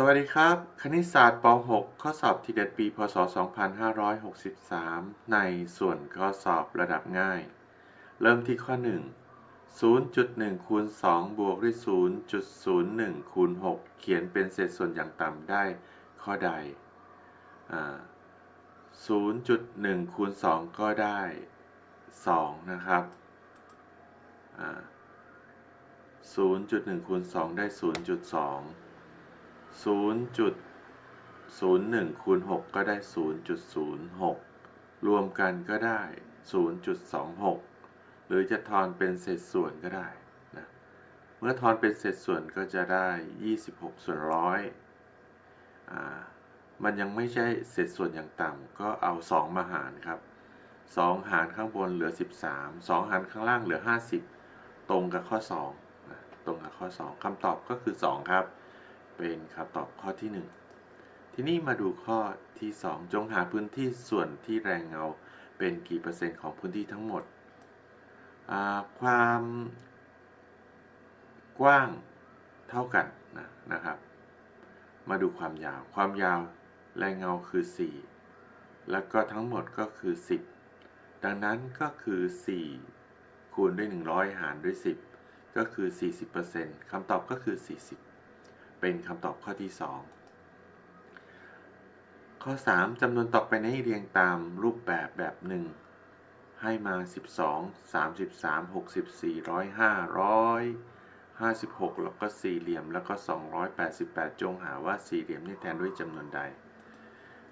สวัสดีครับ คณิตศาสตร์ป .6 ข้อสอบทีเด็ดปี พศ 2563 ในส่วนข้อสอบระดับง่าย เริ่มที่ข้อ 1 0.1 คูณ 2 บวกด้วย 0.01 คูณ 6 เขียนเป็นเศษส่วนอย่างต่ำได้ข้อใดอ่า0.1 คูณ 2 ก็ได้ 2 นะครับอ่า0.1 คูณ 2 ได้ 0.2 0.01 คูณ 6 ก็ได้ 0.06 รวมกันก็ได้ 0.26 หรือจะทอนเป็นเศษส่วนก็ได้นะเมื่อทอนเป็นเศษส่วนก็จะได้ 26 ส่วนร้อยอ่ามันยังไม่ใช่เศษส่วนอย่างต่ำก็เอา 2 มาหารครับ 2 หารข้างบนเหลือ 13 2 หารข้างล่างเหลือ 50 ตรงกับข้อ 2 ตรงกับข้อ 2คำตอบก็คือ 2 ครับ เป็นคำตอบข้อที่ 1 ทีนี้มาดูข้อที่ 2 จงหาพื้นที่ส่วนที่แรงเงาเป็นกี่เปอร์เซ็นต์ของพื้นที่ทั้งหมด ความกว้างเท่ากันนะนะครับ มาดูความยาว ความยาวแรงเงาคือ 4 แล้วก็ทั้งหมดก็คือ 10 ดังนั้นก็คือ 4 คูณด้วย 100 หารด้วย 10 ก็คือ 40%คำตอบก็คือ 40 เป็นคำตอบข้อที่ 2 ข้อ 3จำนวนต่อไปนี้เรียงตามรูปแบบแบบหนึ่งให้มา 12 33 64 105 156 แล้วก็สี่เหลี่ยมแล้วก็ 288 จงหาว่าสี่เหลี่ยมนี่แทนด้วยจำนวนใด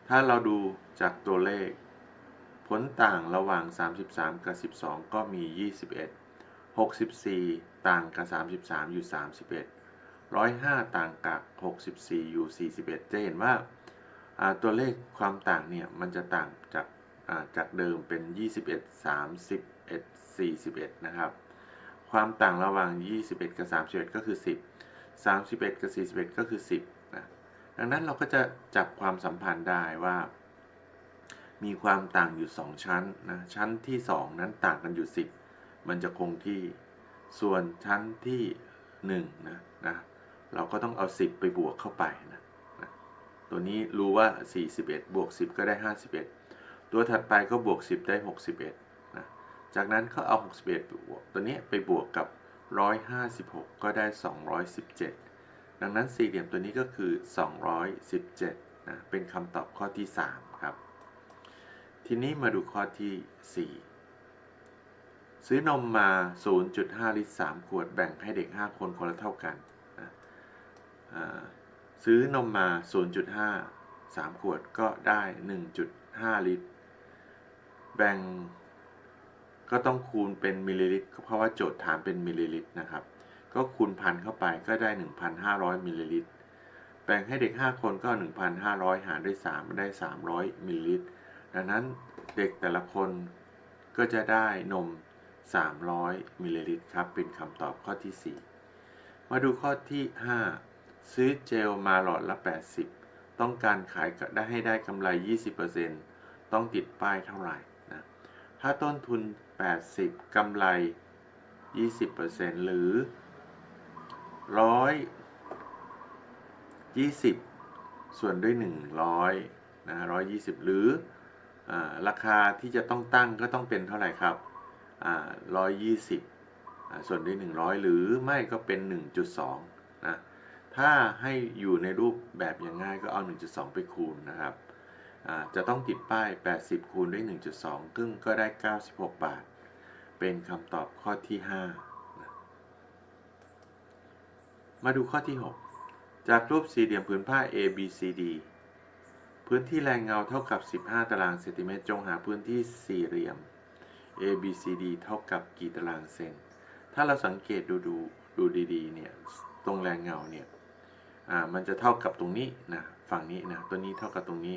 ถ้าเราดูจากตัวเลข ผลต่างระหว่าง 33 กับ 12 ก็มี 21 64 ต่างกับ 33 อยู่ 31 105 ต่างกับ 64 อยู่ 41 จะเห็นว่าตัวเลขความต่างเนี่ย มันจะต่างจากจากเดิมเป็น 21 31 41 นะครับ ความต่างระหว่าง 21 กับ 31 ก็คือ 10 31 กับ 41 ก็คือ 10นะดังนั้นเราก็จะจับความสัมพันธ์ได้ว่า มีความต่างอยู่ 2 ชั้นนะชั้นที่ 2 นั้นต่างกันอยู่ 10 มันจะคงที่ส่วนชั้นที่1นะนะ เราก็ต้องเอา 10 ไปบวกเข้าไปนะนะตัวนี้รู้ว่า 41 บวก 10 ก็ได้ 51 ตัวถัดไปก็บวก 10 ได้ 61นะจากนั้นก็เอา 61ไปบวก ตัวนี้ไปบวกกับ 156 ก็ได้ 217 ดังนั้นสี่เหลี่ยมตัวนี้ก็คือ 217นะเป็นคำตอบข้อที่ 3 ครับ ทีนี้มาดูข้อที่ 4ซื้อนมมา 0.5 ลิตร 3 ขวด แบ่งให้เด็ก 5 คน คนละเท่ากัน ซื้อนมมา 0.5 3 ขวดก็ได้ 1.5 ลิตร แบ่งก็ต้องคูณเป็นมิลลิลิตร เพราะว่าโจทย์ถามเป็นมิลลิลิตรนะครับ ก็คูณพันเข้าไปก็ได้ 1,500มิลลิลิตร แบ่งให้เด็ก 5 คนก็ 1,500 หารด้วย 3 ได้ 300มิลลิลิตร ดังนั้นเด็กแต่ละคนก็จะได้นม 300มิลลิลิตรครับ เป็นคำตอบข้อที่ 4 มาดูข้อที่ 5 ซื้อเจลมาหลอดละ 80 ต้องการขายได้ให้ได้กำไร 20%ต้องติดป้ายเท่าไหร่นะถ้าต้นทุน 80กำไร 20%หรือ 120 ส่วนด้วย 100นะ120 หรืออราคาที่จะต้องตั้งก็ต้องเป็นเท่าไหร่ครับ120 ส่วนด้วย 100 หรือไม่ก็เป็น 1.2นะ ถ้าให้อยู่ในรูปแบบอย่างง่ายก็เอา 1.2 ไปคูณนะครับ จะต้องติดป้าย 80 คูณด้วย 1.2 ซึ่งก็ได้ 96 บาท เป็นคำตอบข้อที่ 5 มาดูข้อที่ 6 จากรูปสี่เหลี่ยมผืนผ้า A B C D พื้นที่แรงเงาเท่ากับ 15 ตารางเซนติเมตร จงหาพื้นที่สี่เหลี่ยม A B C D เท่ากับกี่ตารางเซน ถ้าเราสังเกตดูดูดูดีๆ เนี่ย ตรงแรงเงาเนี่ย มันจะเท่ากับตรงนี้นะฝั่งนี้นะตัวนี้เท่ากับตรงนี้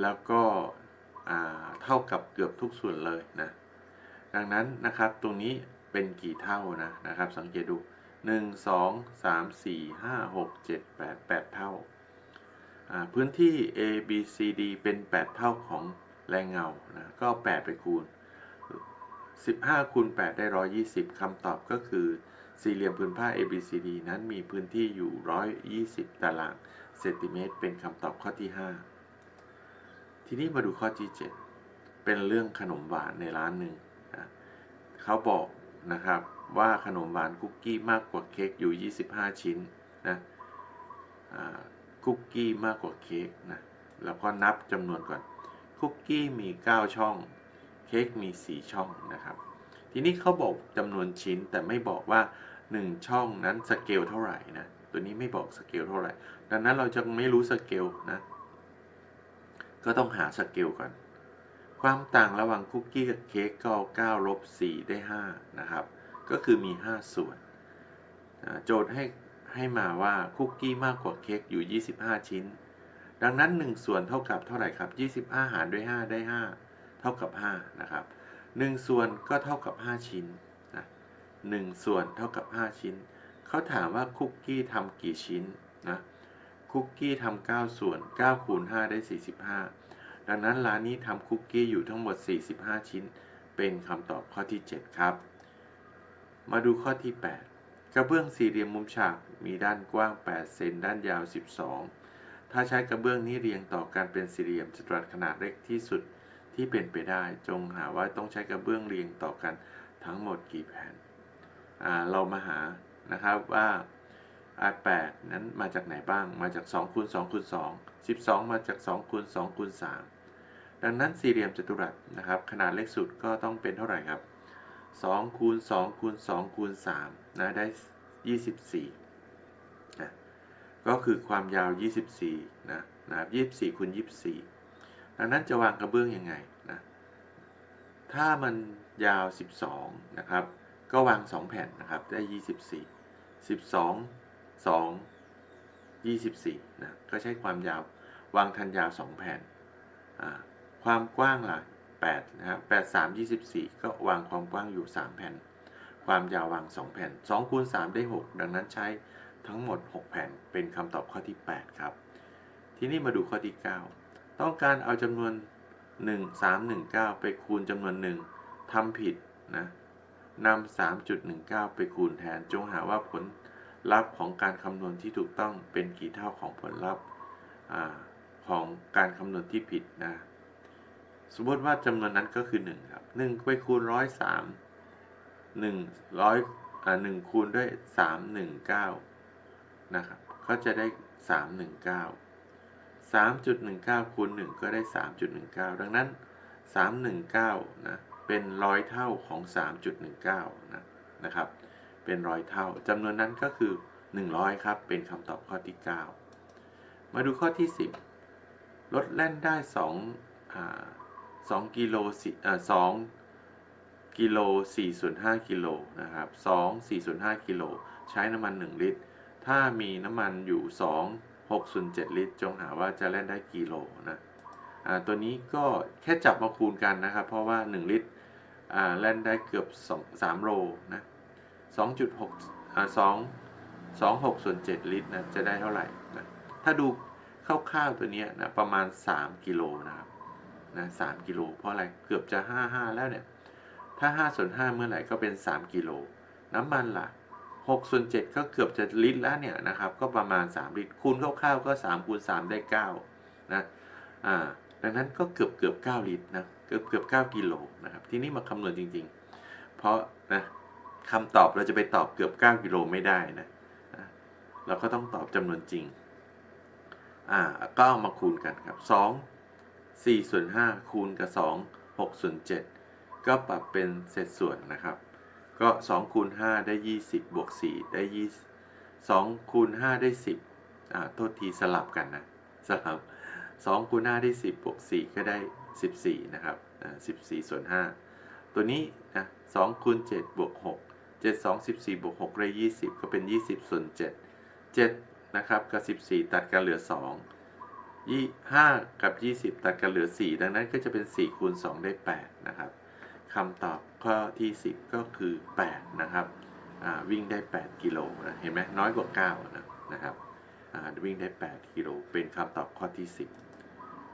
แล้วก็เท่ากับเกือบทุกส่วนเลยนะดังนั้นนะครับตรงนี้เป็นกี่เท่านะนะครับ สังเกตดู 1 2 3 4 5 6 7 8 8 เท่า พื้นที่ A B C D เป็น 8 เท่าของแรงเงานะก็ 8 ไปคูณ 15 คูณ 8 ได้ 120คำตอบก็คือ สี่เหลี่ยมผืนผ้า ABCD นั้นมีพื้นที่อยู่ 120 ตารางเซนติเมตร เป็นคำตอบข้อที่ 5 ทีนี้มาดูข้อที่ 7 เป็นเรื่องขนมหวานในร้านหนึ่งนะเขาบอกนะครับว่าขนมหวานคุกกี้มากกว่าเค้กอยู่ 25 ชิ้นนะคุกกี้มากกว่าเค้กนะแล้วก็นับจำนวนก่อนคุกกี้มี 9 ช่อง เค้กมี 4 ช่องนะครับ ทีนี้เขาบอกจำนวนชิ้นแต่ไม่บอกว่า 1 ช่องนั้นสเกลเท่าไหร่นะ ตัวนี้ไม่บอกสเกลเท่าไหร่ ดังนั้นเราจะไม่รู้สเกลนะ ก็ต้องหาสเกลก่อน ความต่างระหว่างคุกกี้กับเค้กก็9ลบ4ได้ 5 นะครับ ก็คือมี 5 ส่วน โจทย์ให้ให้มาว่าคุกกี้มากกว่าเค้กอยู่ 25 ชิ้น ดังนั้น 1 ส่วนเท่ากับเท่าไหร่ครับ 25 หารด้วย 5 ได้ 5 เท่ากับ 5 นะครับ 1 ส่วนก็เท่ากับ 5 ชิ้น 1 ส่วนเท่ากับ 5 ชิ้น เขาถามว่าคุกกี้ทำกี่ชิ้นนะ คุกกี้ทำ9ส่วน9คูณ5ได้ 45 ดังนั้นร้านนี้ทำคุกกี้อยู่ทั้งหมด 45 ชิ้น เป็นคำตอบข้อที่ 7 ครับ มาดูข้อที่ 8 กระเบื้องสี่เหลี่ยมมุมฉากมีด้านกว้าง 8 เซนด้านยาว 12 ถ้าใช้กระเบื้องนี้เรียงต่อกันเป็นสี่เหลี่ยมจัตุรัสขนาดเล็กที่สุดที่เป็นไปได้จงหาว่าต้องใช้กระเบื้องเรียงต่อกันทั้งหมดกี่แผ่น เรามาหานะครับว่า R8 นั้นมาจากไหนบ้าง มาจาก2คูณ2คูณ2 12 มาจาก2คูณ2คูณ3ดังนั้นสี่เหลี่ยมจัตุรัสนะครับ ขนาดเล็กสุดก็ต้องเป็นเท่าไหร่ครับ2คูณ2คูณ2คูณ3นะได้ 24นะก็คือความยาว 24นะนะครับ24คูณ24 ดังนั้นจะวางกระเบื้องยังไงนะถ้ามันยาว 12 นะครับ ก็วาง 2 แผ่นนะครับ ได้ 24 12 2 24 นะ ก็ใช้ความยาว วางทันยาว 2 แผ่น ความกว้างล่ะ8นะครับ8 3 24 ก็วางความกว้างอยู่ 3 แผ่น ความยาววาง 2 แผ่น2คูณ3ได้ 6 ดังนั้นใช้ทั้งหมด 6 แผ่น เป็นคำตอบข้อที่ 8 ครับ ทีนี้มาดูข้อที่ 9 ต้องการเอาจำนวน 1 3 1 9 ไปคูณจำนวน 1ทำผิดนะ นำ 3.19 ไปคูณแทน จงหาว่าผลลัพธ์ของการคำนวณที่ถูกต้องเป็นกี่เท่าของผลลัพธ์ของการคำนวณที่ผิดนะ สมมติว่าจำนวนนั้นก็คือ 1 ครับ 1 ไปคูณ 103 100อ่า1คูณด้วย 319 นะครับ ก็จะได้ 319 3.19 คูณ 1 ก็ได้ 3.19 ดังนั้น 319 นะ เป็นร้อยเท่าของ 3.19 นะนะครับ เป็นร้อยเท่าจำนวนนั้นก็คือ 100 ครับ เป็นคำตอบข้อที่ 9 มาดูข้อที่ 10 รถแล่นได้2อ่า2กิโลสิอ่า2กิโล4ส่วน5กิโลนะครับ2 4ส่วน5กิโลใช้น้ำมัน 1 ลิตร ถ้ามีน้ำมันอยู่ 2 6ส่วน7ลิตร จงหาว่าจะแล่นได้กี่โลนะตัวนี้ก็แค่จับมาคูณกันนะครับ เพราะว่า 1 ลิตร แล่นได้เกือบ2 3โลนะ2.6อ่า2 2 6ส่วน7ลิตรนะจะได้เท่าไหร่นะถ้าดูคร่าวๆตัวเนี้ยนะประมาณ 3 กิโลนะครับนะ3กิโลเพราะอะไรเกือบจะ 55 แล้วเนี่ย ถ้า5ส่วน5เมื่อไหร่ก็เป็น 3 กิโล น้ำมันล่ะ6ส่วน7ก็เกือบจะลิตรแล้วเนี่ยนะครับ ก็ประมาณ 3 ลิตร คูณคร่าวๆก็3คูณ3ได้9นะอ่าดังนั้นก็เกือบเกือบ9ลิตรนะ เกือบเกือบ9กิโลนะครับ ทีนี้มาคำนวณจริง ๆ เพราะนะคำตอบเราจะไปตอบเกือบ 9 กิโลไม่ได้นะนะเราก็ต้องตอบจำนวนจริง อ่า ก็เอามาคูณกันครับ 2 4ส่วน5คูณกับ 2 6ส่วน7ก็ปรับเป็นเศษส่วนนะครับ ก็ 2 คูณ 5 ได้ 20 บวก 4 ได้ 20 2 คูณ 5 ได้ 10 อ่า โทษทีสลับกันนะ สลับ 2 คูณ 5 ได้ 10 บวก 4 ก็ได้ 14 นะครับอ่า14 ส่วน 5 ตัวนี้นะ2คูณ7บวก6 7 2 14บวก6ได้20 ก็เป็น 20 ส่วน 7 7 นะครับกับ 14 ตัดกันเหลือ 2 5 กับ 20 ตัดกันเหลือ 4 ดังนั้นก็จะเป็น 4 คูณ 2 ได้ 8 นะครับคำตอบข้อที่ 10 ก็คือ 8 นะครับวิ่งได้ 8 กิโลนะเห็นไหมน้อยกว่า 9 นะนะครับวิ่งได้ 8 กิโลเป็นคำตอบข้อที่ 10